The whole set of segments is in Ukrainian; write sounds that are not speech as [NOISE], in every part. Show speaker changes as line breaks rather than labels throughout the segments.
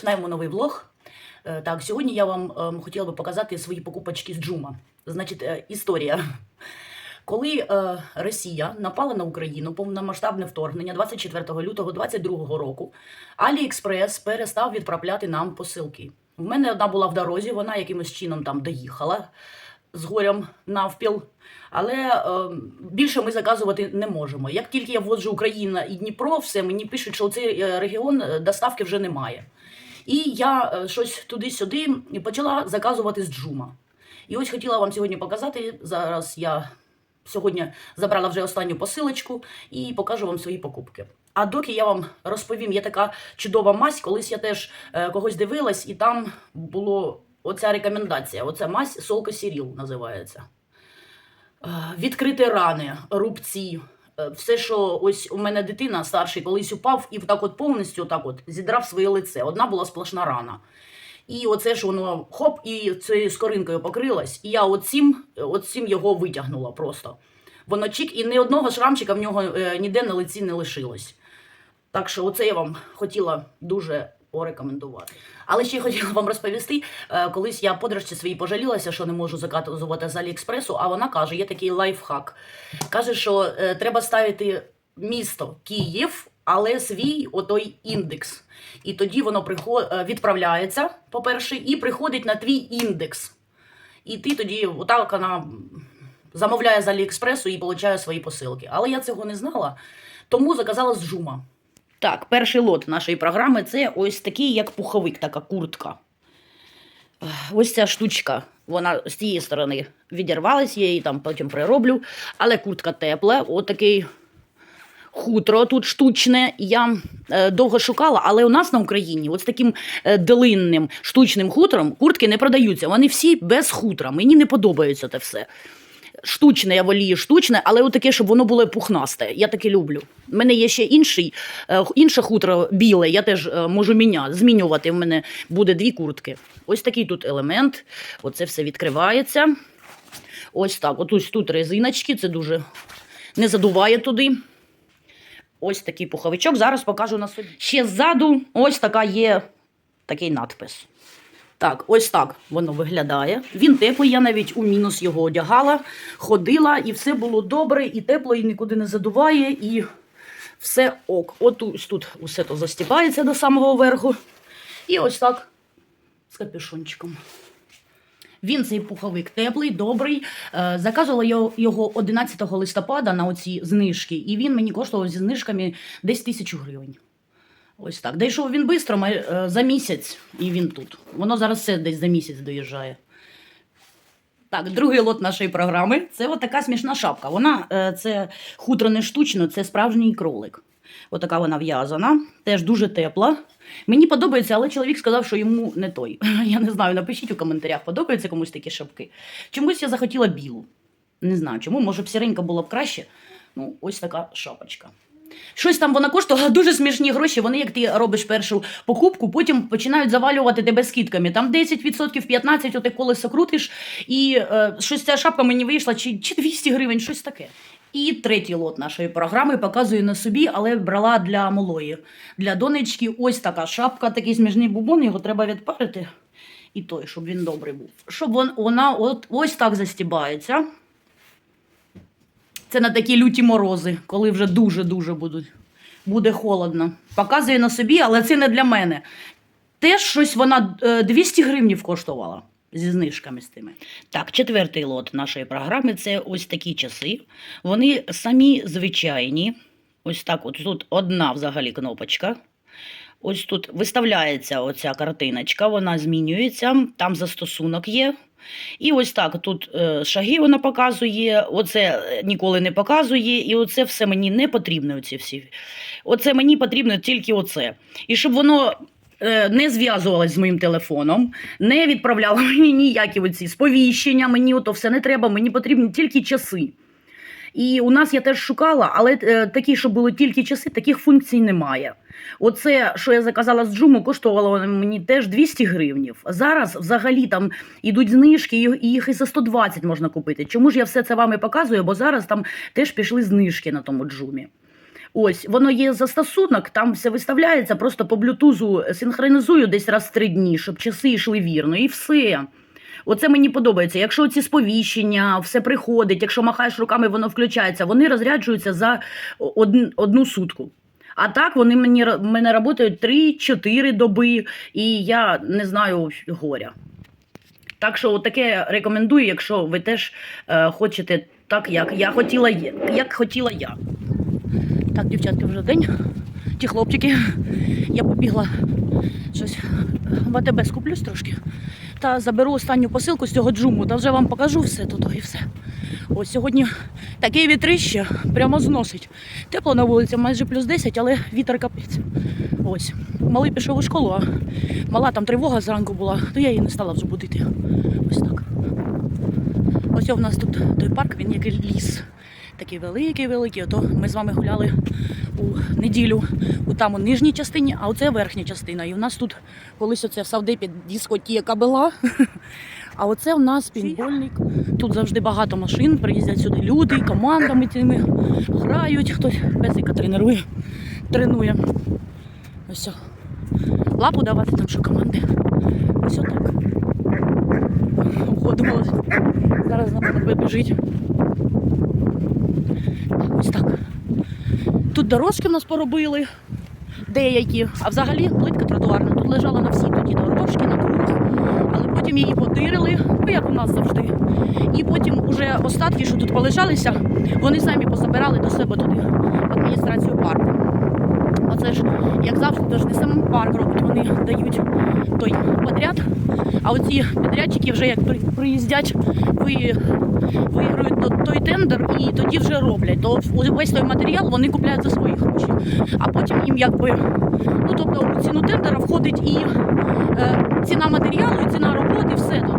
Починаємо новий влог. Е, Так, сьогодні я вам ем, хотіла би показати свої покупочки з Джума. Значить, е, історія. Коли е, Росія напала на Україну, повномасштабне вторгнення 24 лютого 2022 року, Аліекспрес перестав відправляти нам посилки. В мене одна була в дорозі, вона якимось чином там доїхала з горем навпіл. Але е, більше ми заказувати не можемо. Як тільки я вводжу Україна і Дніпро, все мені пишуть, що цей регіон доставки вже немає. І я е, щось туди-сюди почала заказувати з Джума. І ось хотіла вам сьогодні показати. Зараз я сьогодні забрала вже останню посилочку і покажу вам свої покупки. А доки я вам розповім, є така чудова мазь. Колись я теж е, когось дивилась, і там було оця рекомендація. Оця мазь солкосіріл називається. Е, Відкрити рани, рубці. Е, Все, що ось у мене дитина старший колись упав і так от повністю так от зідрав своє лице. Одна була сплошна рана. І оце ж воно хоп, і цією скоринкою покрилась. І я оцім, оцім його витягнула просто. Воно чик, і ні одного шрамчика в нього е, ніде на лиці не лишилось. Так що оце я вам хотіла дуже порекомендувати. Але ще хотіла вам розповісти, е, колись я подружці своїй пожалілася, що не можу заказувати з Аліекспресу, а вона каже, є такий лайфхак. Каже, що е, треба ставити місто Київ, але свій отой індекс. І тоді воно е, відправляється, по-перше, і приходить на твій індекс. І ти тоді, отак вона замовляє з Аліекспресу і отримує свої посилки. Але я цього не знала, тому заказала з Жума. Так, перший лот нашої програми це ось такий, як пуховик, така куртка. Ось ця штучка, вона з тієї сторони відірвалась, я її там потім прироблю, але куртка тепла, отакий хутро тут штучне. Я е, довго шукала, але у нас на Україні з таким е, длинним штучним хутром куртки не продаються. Вони всі без хутра. Мені не подобається це все. Штучне, я волію штучне, але от таке, щоб воно було пухнасте. Я таке люблю. У мене є ще інший, е, інше хутро біле, я теж е, можу міня, змінювати. У мене буде дві куртки. Ось такий тут елемент. Оце все відкривається. Ось так. Ось тут резиночки, це дуже не задуває туди. Ось такий пуховичок. Зараз покажу на собі. Ще ззаду ось така є такий надпис. Так, ось так воно виглядає. Він теплий, я навіть у мінус його одягала, ходила, і все було добре, і тепло, і нікуди не задуває, і все ок. От ось тут усе то застіпається до самого верху. І ось так з капюшончиком. Він цей пуховик теплий, добрий. Е, Заказувала його 11 листопада на оці знижки, і він мені коштував зі знижками десь тисячу гривень. Ось так. Дійшов він швидко, за місяць, і він тут. Воно зараз все десь за місяць доїжджає. Так, другий лот нашої програми це от така смішна шапка. Вона е, це хутро не штучно, це справжній кролик. Отака вона в'язана, теж дуже тепла. Мені подобається, але чоловік сказав, що йому не той. [LAUGHS] Я не знаю, напишіть у коментарях, подобаються комусь такі шапки. Чомусь я захотіла білу. Не знаю чому, може б сіренька було б краще. Ну, ось така шапочка. Щось там вона коштувала [LAUGHS] дуже смішні гроші. Вони, як ти робиш першу покупку, потім починають завалювати тебе скидками. Там 10%, 15%, оте колесо крутиш, і е, щось ця шапка мені вийшла, чи, чи 200 гривень, щось таке. І третій лот нашої програми показую на собі, але брала для малої. Для донечки ось така шапка, такий смішний бубон, його треба відпарити. І той, щоб він добрий був. Щоб вон, вона от, ось так застібається. Це на такі люті морози, коли вже дуже-дуже будуть. Буде холодно. Показує на собі, але це не для мене. Теж щось вона е, 200 гривнів коштувала зі знижками з тими. Так, четвертий лот нашої програми це ось такі часи. Вони самі звичайні. Ось так, от тут одна взагалі кнопочка. Ось тут виставляється оця картиночка, вона змінюється, там застосунок є. І ось так тут е, шаги вона показує, оце е, ніколи не показує, і оце все мені не потрібно. Оці всі. Оце мені потрібно тільки оце. І щоб воно е, не зв'язувалось з моїм телефоном, не відправляло [LAUGHS] мені ніякі оці сповіщення, мені ото все не треба, мені потрібні тільки часи. І у нас я теж шукала, але е, такі, що були тільки часи, таких функцій немає. Оце, що я заказала з джуму, коштувало мені теж 200 гривнів. Зараз взагалі там ідуть знижки, і їх і за 120 можна купити. Чому ж я все це вам і показую? Бо зараз там теж пішли знижки на тому джумі. Ось, воно є застосунок, там все виставляється, просто по блютузу синхронізую десь раз в три дні, щоб часи йшли вірно, і все. Оце мені подобається. Якщо ці сповіщення, все приходить, якщо махаєш руками, воно включається, вони розряджуються за одну сутку. А так вони мені мене працюють 3-4 доби, і я не знаю горя. Так що таке рекомендую, якщо ви теж е, хочете так, як я хотіла, як хотіла я. Так, дівчатки, вже день. Ті хлопчики. Я побігла щось в АТБ скуплюсь трошки. Та заберу останню посилку з цього джуму, та вже вам покажу все тут і все. Ось сьогодні таке вітрище прямо зносить. Тепло на вулиці, майже плюс 10, але вітер капець. Ось. Малий пішов у школу, а мала там тривога зранку була, то я її не стала вже. Ось так. Ось у нас тут той парк, він як ліс. Такий великий, великий. Ото ми з вами гуляли у неділю у там у нижній частині, а оце верхня частина. І у нас тут колись оце в Савдепі дискотека була. [LAUGHS] А оце у нас пінбольник. Тут завжди багато машин, приїздять сюди люди, командами цими грають, хтось песика тренує. тренує. Ось. Лапу давати там, що команди. Ось отак. Ходимо. Зараз на мене побіжить. Ось так. Тут дорожки в нас поробили, деякі, а взагалі плитка тротуарна. Тут лежала на всі тоді дорожки, на круг, але потім її потирили, ну як у нас завжди. І потім уже остатки, що тут полежалися, вони самі позабирали до себе туди, в адміністрацію парку. Оце ж, як завжди, тож не сам парк робить, вони дають той подряд. А оці підрядчики вже як приїздять, ви, виграють той тендер і тоді вже роблять. То весь той матеріал вони купляють за свої гроші. А потім їм якби, ну тобто у ціну тендера входить і е, ціна матеріалу, і ціна роботи, все тут.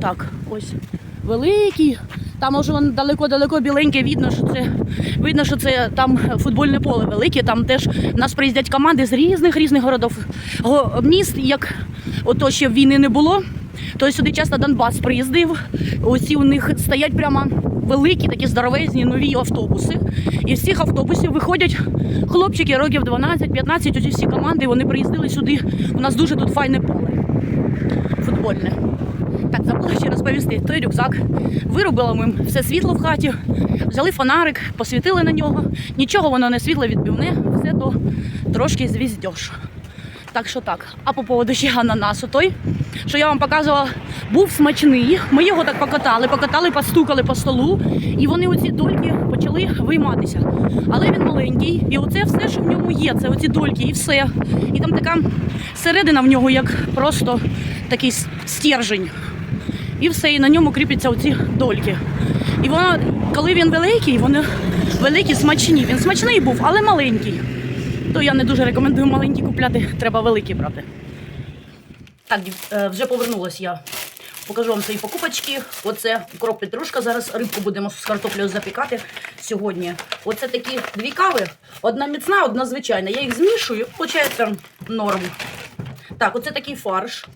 Так, ось великий. Там може воно далеко-далеко біленьке видно, що це видно, що це там футбольне поле велике. Там теж нас приїздять команди з різних різних городів міст. Як ото ще війни не було, то сюди часто Донбас приїздив. Оці у них стоять прямо великі, такі здоровезні нові автобуси. І з цих автобусів виходять хлопчики років 12-15, оці всі команди. Вони приїздили сюди. У нас дуже тут файне поле футбольне. Так, забула ще розповісти. Той рюкзак. Виробила ми все світло в хаті, взяли фонарик, посвітили на нього. Нічого воно не світло відбивне, все то трошки звіздьош. Так що так. А по поводу ще ананасу той, що я вам показувала, був смачний. Ми його так покатали, покатали, постукали по столу, і вони оці дольки почали вийматися. Але він маленький, і оце все, що в ньому є, це оці дольки, і все. І там така середина в нього, як просто такий стержень. І все, і на ньому кріпляться оці дольки. І воно, коли він великий, вони великі, смачні. Він смачний був, але маленький. То я не дуже рекомендую маленькі купляти, треба великі брати. Так, е, вже повернулась я. Покажу вам свої покупочки. Оце укроп петрушка. Зараз рибку будемо з картоплею запікати сьогодні. Оце такі дві кави. Одна міцна, одна звичайна. Я їх змішую, виходить норм. Так, оце такий фарш.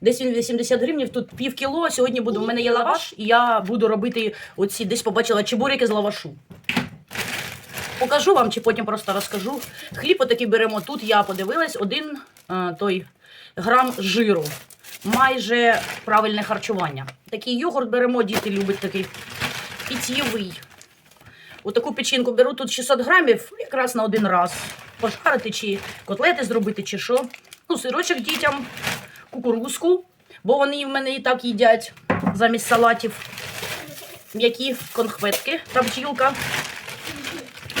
Десь він 80 гривнів, тут пів кіло. Сьогодні буду. У мене є лаваш, і я буду робити оці, десь побачила чебурики з лавашу. Покажу вам, чи потім просто розкажу. Хліб отакий беремо. Тут я подивилась один е, той грам жиру. Майже правильне харчування. Такий йогурт беремо, діти люблять такий питьєвий. Отаку печінку беру тут 600 грамів, якраз на один раз. Пожарити чи котлети зробити, чи що. Ну, сирочок дітям, кукурузку, бо вони в мене і так їдять замість салатів. М'які конхветки та бджілка.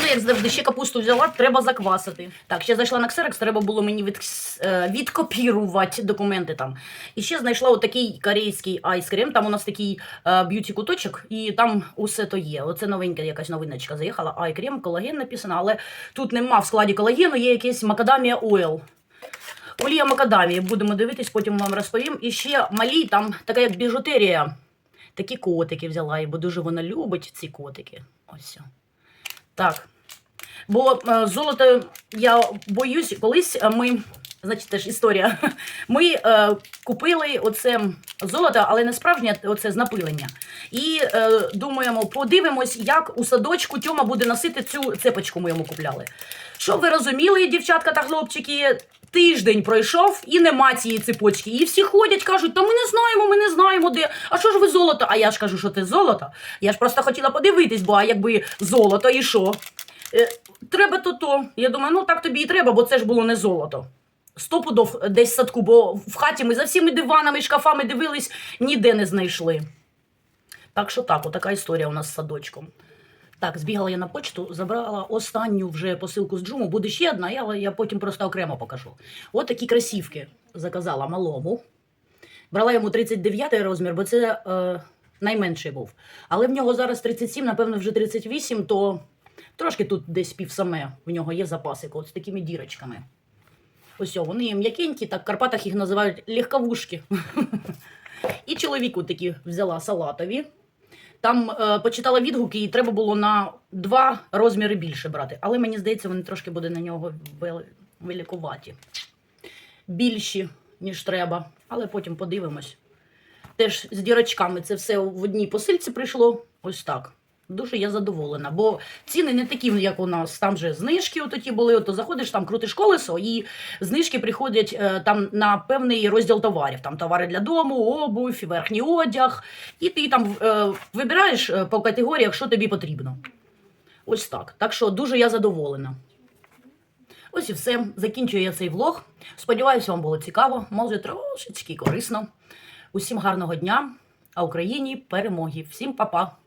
Ну, як завжди, ще капусту взяла, треба заквасити. Так, ще зайшла на Xerox, треба було мені від, е, відкопірувати документи там. І ще знайшла отакий корейський айскрем. Там у нас такий е, б'юті-куточок, і там усе то є. Оце новенька якась новиночка заїхала. Айкрем, колаген написано, але тут нема в складі колагену, є якийсь макадамія ойл. Олія макадамії, будемо дивитись, потім вам розповім. І ще малі, там така як біжутерія. Такі котики взяла, бо дуже вона любить ці котики. Ось. Так. Бо е, золото я боюсь, колись е, ми значить, теж історія. [LAUGHS] Ми е, купили оце золото, але не справжнє оце з напилення. І е, думаємо, подивимось, як у садочку Тьома буде носити цю цепочку. Ми йому купляли. Щоб ви розуміли, дівчатка та хлопчики, тиждень пройшов і нема цієї цепочки. І всі ходять, кажуть, та ми не знаємо, ми не знаємо де. А що ж ви золото? А я ж кажу, що ти золото. Я ж просто хотіла подивитись, бо а якби золото і що? Треба то то. Я думаю, ну так тобі і треба, бо це ж було не золото. Стопудов десь в садку, бо в хаті ми за всіми диванами, шкафами дивились, ніде не знайшли. Так що так, отака історія у нас з садочком. Так, збігала я на почту, забрала останню вже посилку з джуму. Буде ще одна, я, я потім просто окремо покажу. От такі красівки заказала малому. Брала йому 39 розмір, бо це е, найменший був. Але в нього зараз 37, напевно, вже 38, то трошки тут десь пів саме в нього є запасик, от з такими дірочками. Ось вони м'якенькі, так в Карпатах їх називають легковушки. І чоловіку такі взяла салатові. Там е, почитала відгуки, і треба було на два розміри більше брати. Але мені здається, вони трошки буде на нього вели- великуваті. Більші, ніж треба. Але потім подивимось. Теж з дірочками це все в одній посильці прийшло. Ось так. Дуже я задоволена, бо ціни не такі, як у нас. Там же знижки отакі були. Ото заходиш, там крутиш колесо, і знижки приходять е, там на певний розділ товарів. Там товари для дому, обувь, верхній одяг. І ти там е, вибираєш е, по категоріях, що тобі потрібно. Ось так. Так що дуже я задоволена. Ось і все. Закінчую я цей влог. Сподіваюся, вам було цікаво, може трошечки корисно. Усім гарного дня, а Україні перемоги. Всім па-па!